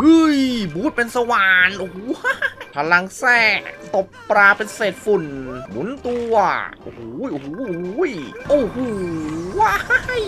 เฮ้ยบูธเป็นสว่านโอ้โห พลังแทรกตบปลาเป็นเศษฝุ่น หมุนตัว โอ้โหโอ้โหโอ้โหว้าย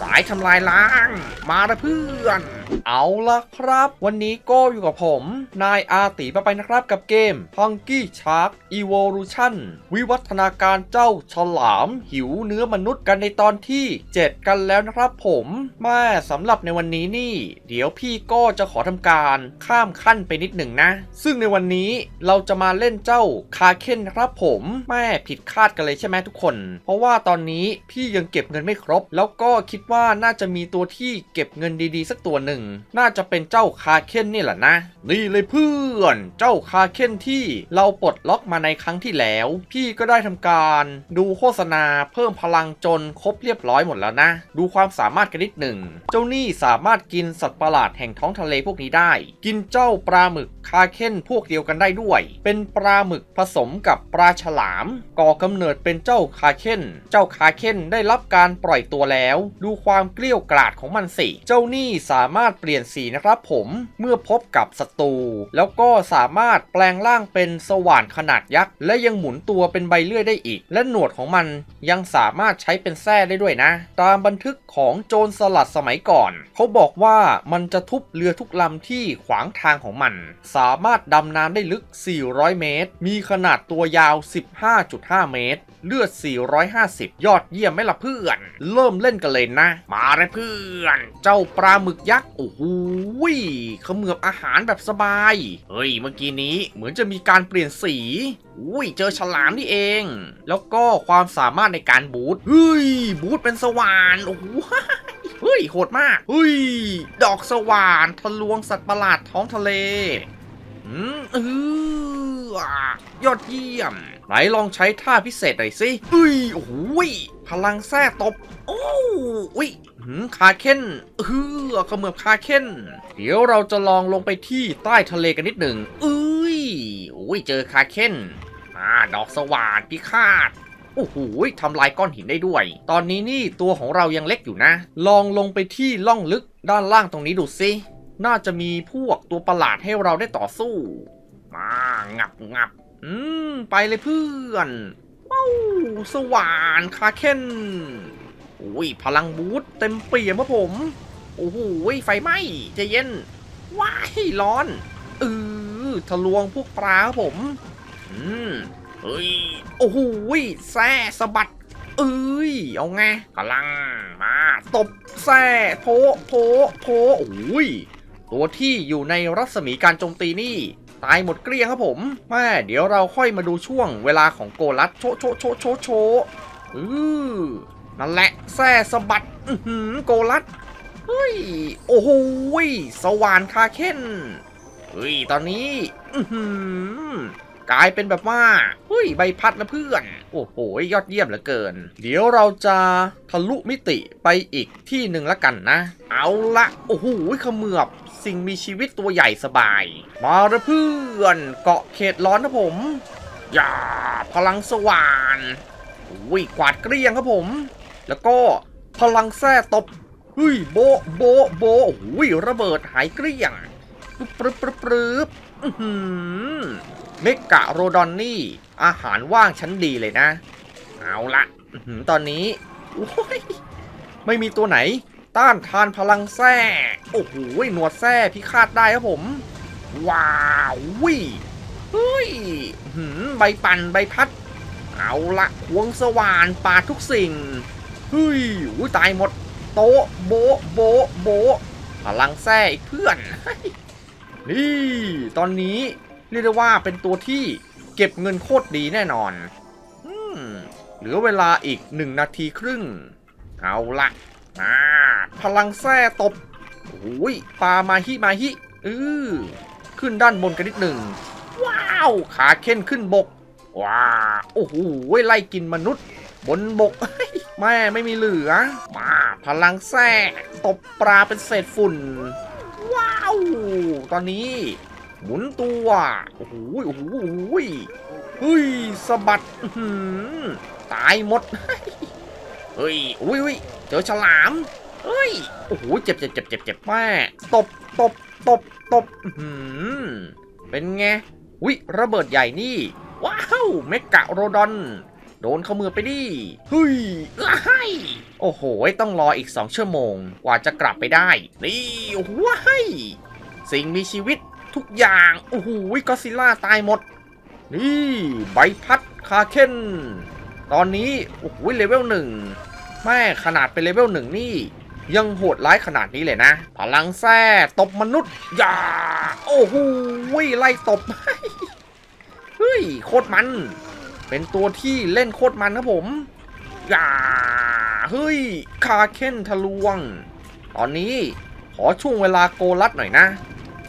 สายทำลายล้าง มาละเพื่อน เอาละครับ วันนี้ก็อยู่กับผม นายอาตีมาไปนะครับกับเกม Punky Shark Evolution วิวัฒนาการเจ้าฉลามหิวเนื้อมนุษย์กันในตอนที่ 7 กันแล้วนะครับผมม่สำหรับในวันนี้นี่ เดี๋ยวพี่ก็จะขอทำการข้ามขั้นไปนิดหนึ่งนะ ซึ่งในวันนี้เราจะมาเล่นเจ้าคาเคนครับผมแม่ผิดคาดกันเลยใช่ไหมทุกคน เพราะว่าตอนนี้พี่ยังเก็บเงินไม่ครบ แล้วก็คิดว่าน่าจะมีตัวที่เก็บเงินดีๆ สักตัวหนึ่ง น่าจะเป็นเจ้าคาเคนนี่แหละนะ นี่เลยเพื่อน เจ้าคาเคนที่เราปลดล็อกมาในครั้งที่แล้ว พี่ก็ได้ทำการดูโฆษณาเพิ่มพลังจนครบเรียบร้อยหมดแล้วนะ ดูความสามารถกันนิดหนึ่ง เจ้านี่สามารถกินสัตว์ประหลาดแห่งท้องทะเลพวกนี้ได้ กินเจ้าปลาหมึกคาเคนพวกเดียวกันได้ด้วย เป็นปลาหมึกผสมกับปลาฉลาม ก่อกำเนิดเป็นเจ้าคาเคนเจ้าคาเคนได้รับการปล่อยตัวแล้ว ดูความเกลี้ยวกราดของมันสิ เจ้านี่สามารถเปลี่ยนสีนะครับผม เมื่อพบกับศัตรู แล้วก็สามารถแปลงร่างเป็นสว่านขนาดยักษ์ และยังหมุนตัวเป็นใบเลื่อยได้อีก และหนวดของมันยังสามารถใช้เป็นแส้ได้ด้วยนะ ตามบันทึกของโจรสลัดสมัยก่อน เขาบอกว่ามันจะทุบเรือทุกลำที่ขวางทางของมัน สามารถดำน้ำได้ลึก 400 เมตร มีขนาดตัวยาว 15.5 เมตร เลือด 450 ยอดเยี่ยมไหมล่ะเพื่อน เริ่มเล่นกันเลยนะ มาเลยเพื่อน เจ้าปลาหมึกยักษ์โอ้โหยเขมือบอาหารแบบสบาย เฮ้ย เมื่อกี้นี้เหมือนจะมีการเปลี่ยนสีอุ้ยเจอฉลามนี่เอง แล้วก็ความสามารถในการบูทเฮ้ย บูทเป็นสว่านโอ้โหเฮ้ยโหดมากเฮ้ย ดอกสว่านทะลวงสัตว์ประหลาดท้องทะเล อืออยอดเยี่ยม ไหนลองใช้ท่าพิเศษหน่อยสิเฮ้ยโอ้โหยพลังแท้ตบ โอ้อุ้ยคาเค้นเออขมือบคาเค้น เดี๋ยวเราจะลองลงไปที่ใต้ทะเลกันนิดหนึ่งเอ้ยโอ้ยเจอคาเค้นอ่าดอกสว่านพิฆาตโอ้โหทำลายก้อนหินได้ด้วย ตอนนี้นี่ตัวของเรายังเล็กอยู่นะ ลองลงไปที่ล่องลึกด้านล่างตรงนี้ดูสิ น่าจะมีพวกตัวประหลาดให้เราได้ต่อสู้ มางับงับอืม ไปเลยเพื่อนว้าวสว่านคาเคนโอ้ยพลังบูทเต็มเปี่ยมครับผม โอ้โหไฟไหม้ใจะเย็น ว้ายร้อนเออทะลวงพวกปลาครับผม อืมเฮ้ย โอ้โหแซ่สะบัดเอ้ย เอาไงพลังมา ตบแซ่โพโพโพโอ้ย ตัวที่อยู่ในรัศมีการโจมตีนี่ ตายหมดเกลี้ยงครับผมแม่เดี๋ยวเราค่อยมาดูช่วงเวลาของโกลัสโชโชโชโชโชอือนั่นแหละแซ่สะบัดอือหือโกลัสเฮ้ยโอ้โหสว่านคาเคนเฮ้ยตอนนี้อือหือกลายเป็นแบบว่าเฮ้ยใบพัดนะเพื่อน โอ้โหยอดเยี่ยมเหลือเกิน เดี๋ยวเราจะทะลุมิติไปอีกที่หนึ่งละกันนะ เอาละโอ้โหขมือบ สิ่งมีชีวิตตัวใหญ่สบาย มาละเพื่อนเกาะเขตร้อนนะผม อย่า พลังสว่านอุ้ยกวาดเกลี้ยงครับผม แล้วก็พลังแส้ตบเฮ้ยโบโบโบะอุ้ยระเบิดหายเกลี้ยงปรึบปรึบปรึบปรึบอื้อหือเมกะโรดอนนี่ อาหารว่างชั้นดีเลยนะ เอาละหือตอนนี้ ไม่มีตัวไหน ต้านทานพลังแส้โอ้โหหนวดแส้พิฆาตได้ครับผม ว้าววิเฮ้ยหือใบปั่นใบพัด เอาละควงสว่านปาดทุกสิ่งเฮ้ยอุ้ยตายหมด โตโบโบโบพลังแส้อีกเพื่อน นี่ ตอนนี้เรียกได้ว่าเป็นตัวที่เก็บเงินโคตรดีแน่นอนอืมเหลือเวลาอีกหนึ่งนาทีครึ่ง เอาละมา พลังแส้ตบโอ้ยปลามาฮิมาฮิอือขึ้นด้านบนกันนิดหนึ่ง ว้าว ขาเข้นขึ้นบก ว้าโอ้โหไล่กินมนุษย์ บนบกแม่ไม่มีเหลือ มาพลังแท้ตบปลาเป็นเศษฝุ่น ว้าว ตอนนี้ หมุนตัวโอ้โหโอ้โหโอ้โหเฮ้ยสะบัดตายหมด เฮ้ยอุ้ยอุ้ยเจอฉลาม เฮ้ย โอ้โห เจ็บเจ็บเจ็บเจ็บเจ็บแม่ตบตบตบตบอื้อหือเป็นไง วิระเบิดใหญ่นี่ ว้าวเมกะโรดอน โดนเข้ามือไปดิเฮ้ยอ้ายโอ้โห ต้องรออีก2ชั่วโมง กว่าจะกลับไปได้ นี่โอ้โหว้ายสิ่งมีชีวิตทุกอย่าง โอ้โหก็ซิล่าตายหมด นี่ใบพัดคาเคนตอนนี้ โอ้โหเลเวลหนึ่งแม่ขนาดเป็นเลเวลหนึ่งนี่ ยังโหดร้ายขนาดนี้เลยนะ พลังแท้ตบมนุษย์อย่าโอ้โหไล่ตบเฮ้ยโคตรมัน เป็นตัวที่เล่นโคตรมันนะผมอย่าเฮ้ยคาเคนทะลวง ตอนนี้ขอช่วงเวลาโกลัดหน่อยนะ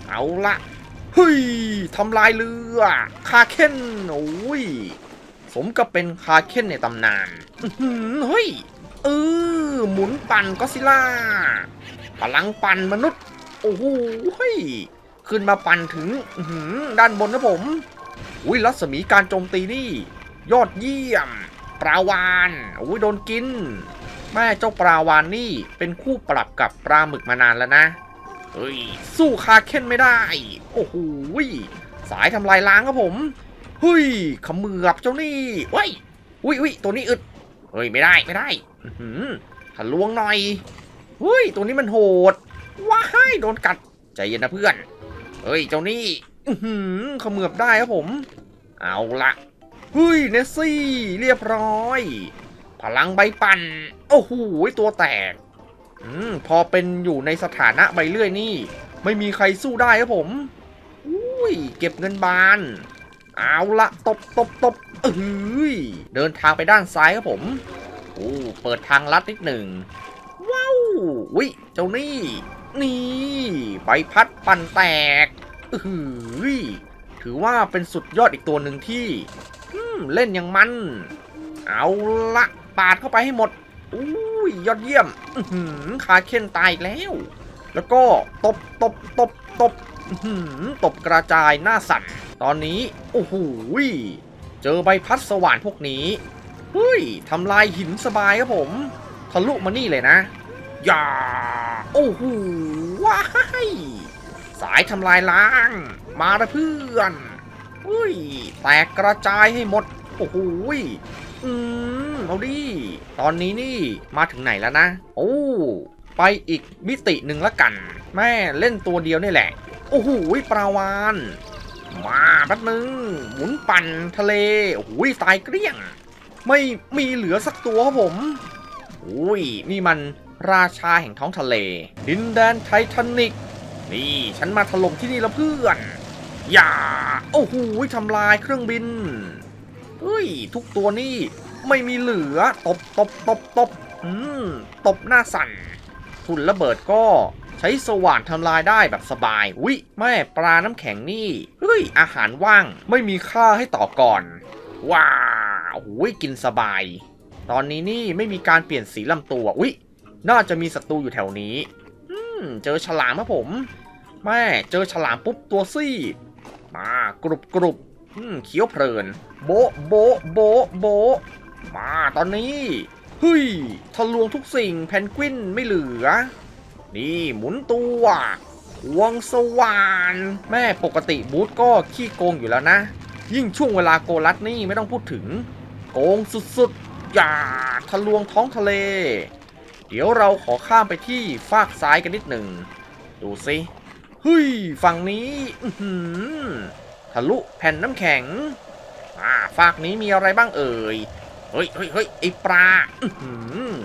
เอาละเฮ้ยทำลายเรือคาเคนโอ้ยสมกับเป็นคาเคนในตำนานเฮ้ย เออหมุนปั่นก็ซิล่าพลังปั่นมนุษย์ โอ้โหเฮ้ยขึ้นมาปั่นถึงด้านบนนะผม อุ้ยรัศมีการโจมตีนี่ ยอดเยี่ยมปลาวานอุ้ยโดนกิน แม่เจ้าปลาวานนี่เป็นคู่ปรับกับปลาหมึกมานานแล้วนะ เฮ้ย สู้คาเค้นไม่ได้ โอ้โหสายทำลายล้างครับผม เฮ้ยขมือบเจ้านี่เว้ยอุ้ยอุ้ยตัวนี้อึด เฮ้ยไม่ได้ไม่ได้อื้อหือทะลวงหน่อยเฮ้ยตัวนี้มันโหดว้ายโดนกัดใจเย็นนะเพื่อนเฮ้ยเจ้านี่อื้อหือเขมือบได้ครับผม เอาละเฮ้ยเนสซี่ เรียบร้อย พลังใบปั่นโอ้โหตัวแตกอืมพอเป็นอยู่ในสถานะใบเลื่อยนี่ ไม่มีใครสู้ได้ครับผมอุ้ยเก็บเงินบาน เอาละตบตบตบเอ้ยเดินทางไปด้านซ้ายครับผมโอ้เปิดทางลัดนิดหนึ่งว้าววิเจ้านี่ นี่ใบพัดปั่นแตกเอ้ยถือว่าเป็นสุดยอดอีกตัวหนึ่งที่เล่นอย่างมัน เอาละปาดเข้าไปให้หมดอุ้ยยอดเยี่ยมอื้อหือคาเค้นตายแล้ว แล้วก็ตบตบตบตบตบกระจายหน้าสั่น ตอนนี้โอ้โหเจอใบพัดสว่านพวกนี้เฮ้ยทำลายหินสบายครับผมทะลุมานี่เลยนะอย่าโอ้โหว้ายสายทำลายล้าง มาละเพื่อนอุ้ยแตกกระจายให้หมด โอ้โหอืมเอาดิ ตอนนี้นี่มาถึงไหนแล้วนะ โอ้ไปอีกมิติหนึ่งละกัน แม่เล่นตัวเดียวนี่แหละ โอ้โหปลาวาน มาแป๊บนึง หมุนปั่นทะเล โอ้ยตายเกลี้ยง ไม่มีเหลือสักตัวครับผมอุ้ยนี่มันราชาแห่งท้องทะเล ดินแดนไททานิก นี่ฉันมาถล่มที่นี่แล้วเพื่อน อย่า โอ้โหทำลายเครื่องบินเฮ้ย ทุกตัวนี่ไม่มีเหลือ ตบตบตบตบอืม ตบหน้าสั่น ทุนระเบิดก็ใช้สว่านทำลายได้แบบสบายวิแม่ปลาน้ำแข็งนี่ เฮ้ย อาหารว่างไม่มีค่าให้ต่อก่อน ว้าวโอ้ยกินสบาย ตอนนี้นี่ไม่มีการเปลี่ยนสีลำตัว อุ๊ยน่าจะมีศัตรูอยู่แถวนี้ อืม เจอฉลามครับผม แม่เจอฉลามปุ๊บตัวซีดมากรุบกรุบอืมเคี้ยวเพลิน โบโบโบโบมาตอนนี้ เฮ้ยทะลวงทุกสิ่งแพนกวินไม่เหลือ นี่หมุนตัววงสว่านแม่ปกติบูธก็ขี้โกงอยู่แล้วนะ ยิ่งช่วงเวลาโกลัดนี่ไม่ต้องพูดถึง โกงสุดๆ อย่าทะลวงท้องทะเล เดี๋ยวเราขอข้ามไปที่ฟากซ้ายกันนิดหนึ่ง ดูสิเฮ้ยฝั่งนี้ทะลุแผ่นน้ำแข็ง อ่าฟากนี้มีอะไรบ้างเอ่ย เฮ้ยเฮ้ยเฮ้ยไอปลา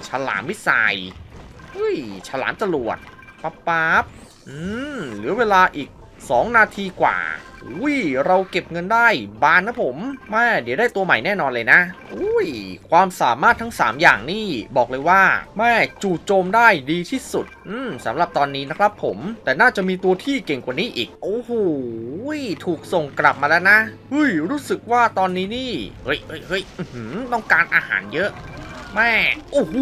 ฉลามมิสไซเฮ้ย ฉลามจรวดปั๊บปั๊บอืมเหลือเวลาอีก 2 นาทีกว่าอุ้ยเราเก็บเงินได้บานนะผมแม่เดี๋ยวได้ตัวใหม่แน่นอนเลยนะอุ้ยความสามารถทั้ง 3 อย่างนี่บอกเลยว่าแม่จู่โจมได้ดีที่สุด อืมสำหรับตอนนี้นะครับผม แต่น่าจะมีตัวที่เก่งกว่านี้อีก โอ้โหถูกส่งกลับมาแล้วนะเฮ้ยรู้สึกว่าตอนนี้นี่เฮ้ยเฮ้ยเฮ้ยต้องการอาหารเยอะ แม่โอ้โห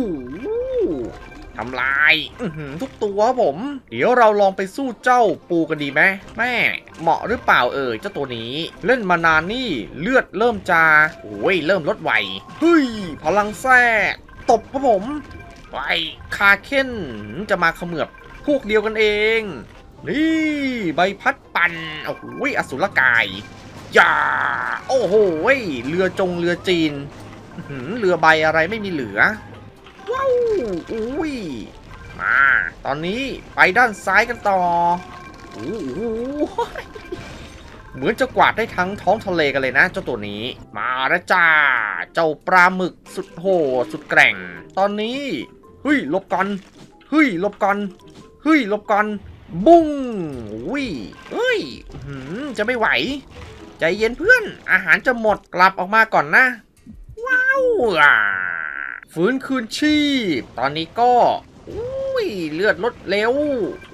ทำลายอื้อหือทุกตัวครับผม เดี๋ยวเราลองไปสู้เจ้าปูกันดีไหมแม่ เหมาะหรือเปล่าเอ่ยเจ้าตัวนี้ เล่นมานานนี่เลือดเริ่มจาโอ้ยเริ่มลดไวเฮ้ยพลังแท้ตบครับผมไวคาเค้นจะมาเขมือบพวกเดียวกันเอง นี่ใบพัดปันโอ้โหอสุรกายอย่าโอ้โหเรือจงเรือจีนอื้อหือเรือใบอะไรไม่มีเหลือ ว้าวอุ้ยมา ตอนนี้ไปด้านซ้ายกันต่อโอ้โหเหมือนจะกวาดได้ทั้งท้องทะเลกันเลยนะเจ้าตัวนี้ มาแล้วจ้า เจ้าปลาหมึกสุดโหดสุดแกร่ง ตอนนี้เฮ้ยลบก่อนเฮ้ยลบก่อนเฮ้ยลบก่อนบุ้งอุ้ยเฮ้ยหือจะไม่ไหว ใจเย็นเพื่อน อาหารจะหมดกลับออกมาก่อนนะ ว้าวอะ ฟื้นคืนชีพ ตอนนี้ก็ อุ้ยเลือดลดเร็ว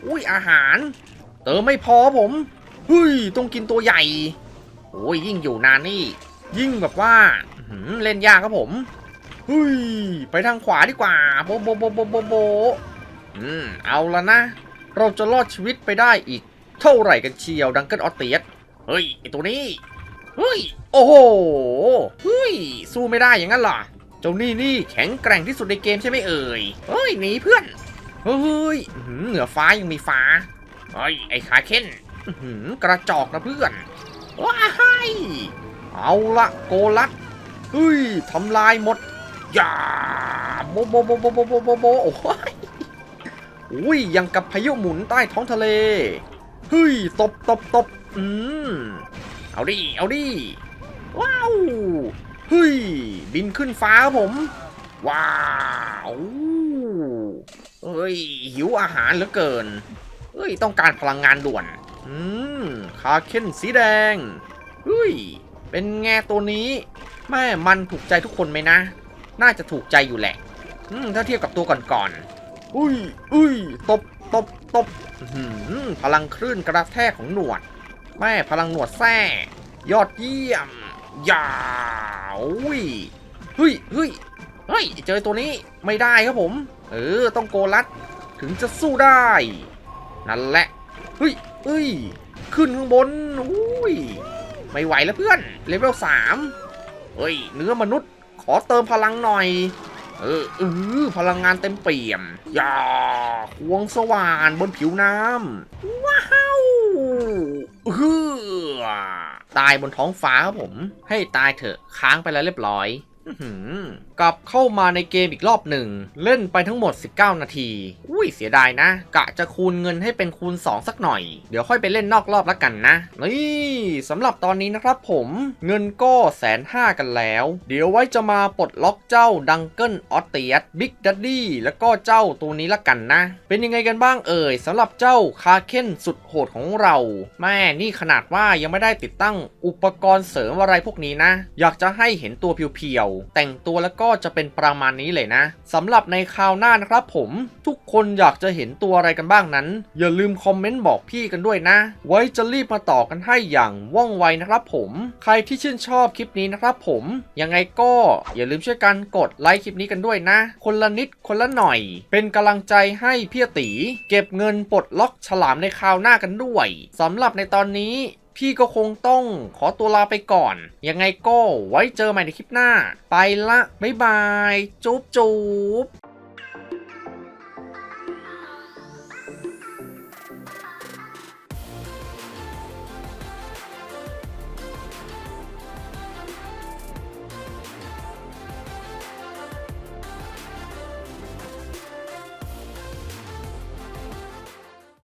อุ้ยอาหาร เติมไม่พอผมเฮ้ยต้องกินตัวใหญ่ โอ้ยยิ่งอยู่นานนี่ ยิ่งแบบว่าหือเล่นยากครับผมเฮ้ยไปทางขวาดีกว่า โบโบโบโบโบโบอืมเอาละนะ เราจะรอดชีวิตไปได้อีก เท่าไหร่กันเชียวดังเกิลออเตียสเฮ้ยไอตัวนี้เฮ้ยโอ้โหเฮ้ยสู้ไม่ได้อย่างนั้นเหรอ เจ้านี่นี่แข็งแกร่งที่สุดในเกมใช่ไหมเอ่ยเฮ้ยหนีเพื่อนเฮ้ยเหนือฟ้ายังมีฟ้าเฮ้ยไอ้คาเค้นกระจอกนะเพื่อนว้ายเอาละโกลัดเฮ้ยทำลายหมดอย่าโบโบโบโบโบโบโบโอ้ยอุ้ยยังกับพายุหมุนใต้ท้องทะเลเฮ้ยตบตบตบอืมเอาดิเอาดิว้าว เฮ้ย บินขึ้นฟ้าผม ว้าวเฮ้ย หิวอาหารเหลือเกิน เฮ้ย ต้องการพลังงานด่วน อืม คาเค้นสีแดง เฮ้ย เป็นแง่ตัวนี้แม่มันถูกใจทุกคนไหมนะ น่าจะถูกใจอยู่แหละ อืม ถ้าเทียบกับตัวก่อนๆ อุ้ยอุ้ย ตบตบตบหือพลังคลื่นกระแทกของหนวด แม่พลังหนวดแท้ยอดเยี่ยม ยาวอุ้ยเฮ้ยเฮ้ยเฮ้ยเจอตัวนี้ไม่ได้ครับผม เออต้องโกลัดถึงจะสู้ได้ นั่นแหละเฮ้ยเฮ้ยขึ้นข้างบนอุ้ยไม่ไหวแล้วเพื่อนเลเวลสามเฮ้ยเนื้อมนุษย์ขอเติมพลังหน่อย เออเออพลังงานเต็มเปี่ยมอย่าควงสว่านบนผิวน้ำว้าวเฮือ ตายบนท้องฟ้าครับผม ให้ตายเถอะค้างไปแล้วเรียบร้อย อื กลับเข้ามาในเกมอีกรอบหนึ่ง เล่นไปทั้งหมด 19 นาที อุ้ยเสียดายนะ กะจะคูณเงินให้เป็นคูณ 2 สักหน่อย เดี๋ยวค่อยไปเล่นนอกรอบแล้วกันนะ นี่สำหรับตอนนี้นะครับผมเงินก็แสนห้ากันแล้ว เดี๋ยวไว้จะมาปลดล็อกเจ้าดังเกิลออสเตียสบิ๊กดัดดี้แล้วก็เจ้าตัวนี้ละกันนะ เป็นยังไงกันบ้างเอ่ยสำหรับเจ้าคาเคนสุดโหดของเรา แม่นี่ขนาดว่ายังไม่ได้ติดตั้งอุปกรณ์เสริมอะไรพวกนี้นะ อยากจะให้เห็นตัวเพียวๆแต่งตัวแล้วก็็จะเป็นประมาณนี้เลยนะสำหรับในคราวหน้านะครับผมทุกคนอยากจะเห็นตัวอะไรกันบ้างนั้น อย่าลืมคอมเมนต์บอกพี่กันด้วยนะ ไว้จะรีบมาต่อกันให้อย่างว่องไวนะครับผมใครที่ชื่นชอบคลิปนี้นะครับผมยังไงก็อย่าลืมช่วยกันกดไลค์คลิปนี้กันด้วยนะ คนละนิดคนละหน่อย เป็นกำลังใจให้พี่ตี เก็บเงินปลดล็อกฉลามในคราวหน้ากันด้วยสำหรับในตอนนี้ พี่ก็คงต้องขอตัวลาไปก่อน ยังไงก็ไว้เจอใหม่ในคลิปหน้า ไปละ บ๊ายบาย จุ๊บจุ๊บ